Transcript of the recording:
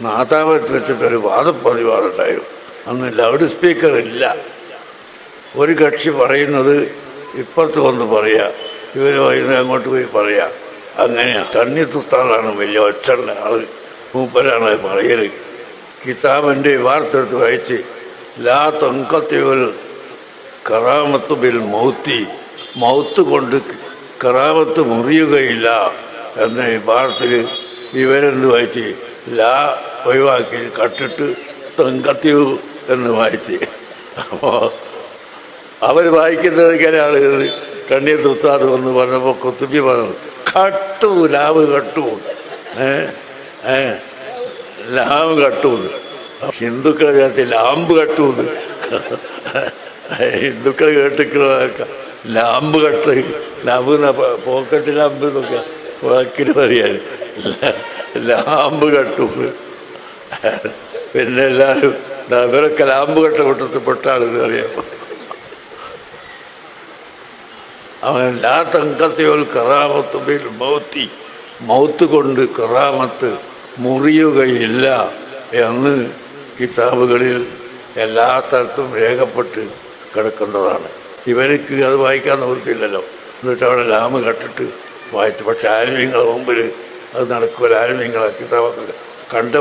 നാദാപുരത്ത് വെച്ചിട്ടൊരു വാദപ്രതിവാദമുണ്ടായിരുന്നു. അന്ന് loud speaker ഇല്ല. ഒരു കക്ഷി പറയുന്നത് ഇപ്പുറത്ത് വന്ന് പറയുക ഇവർ വൈകുന്നേരം അങ്ങോട്ട് പോയി പറയുക അങ്ങനെയാണ് തണ്ണിത്തുസ്താദാണ് വലിയ ഒച്ചുള്ള ആൾ. മൂപ്പരാണ് പറയൽ. കിതാബിന്റെ വാർത്തെടുത്ത് വായിച്ച് ലാ തൊങ്കത്തിവൽ കറാമത്ത് ബിൽ മൗത്തി മൗത്ത് കൊണ്ട് കറാമത്ത് മുറിയുകയില്ല എന്ന ഈ വാർത്തിൽ ഇവരെന്ത് വായിച്ച്? ലാ ഒഴിവാക്കി കട്ടിട്ട് തെങ്കത്തിയു എന്ന് വായിച്ച്. അപ്പോൾ അവർ വായിക്കുന്നത് ഇങ്ങനെ ആളുകൾ കണ്ണീർ തുസ്താദ് വന്ന് പറഞ്ഞപ്പോൾ കൊത്തുപ്പി പറഞ്ഞു കട്ടു ലാവ് കട്ടു. ഏ ലാവ് കട്ടു. ഹിന്ദുക്കളെ വിചാരിച്ച ലാമ്പ് കട്ടു. ഹിന്ദുക്കൾ കേട്ടിട്ടുള്ള lamp cut. Lamp pocket lamp എന്നൊക്കെ വാക്കിന് പറയാൻ. ലാമ്പ് കെട്ടും. പിന്നെ എല്ലാവരും ഇവരൊക്കെ ലാമ്പ് കെട്ട കൂട്ടത്തിൽ പെട്ട ആളെന്ന് അറിയാം. അവൻ ലാ തങ്കത്തിയോൽ കറാമത്ത് ബിൽ മൗത്തി മൗത്ത് കൊണ്ട് കറാമത്ത് മുറിയുകയില്ല എന്ന് കിതാബുകളിൽ എല്ലാ തരത്തും രേഖപ്പെട്ട് കിടക്കുന്നതാണ്. ഇവർക്ക് അത് വായിക്കാൻ നിവൃത്തിയില്ലല്ലോ. എന്നിട്ട് അവിടെ ലാമ് കട്ടിട്ട് വായിച്ചു. പക്ഷെ നിങ്ങളുടെ മുമ്പിൽ അത് നടക്കുമല്ലോ നിങ്ങളെ കണ്ട്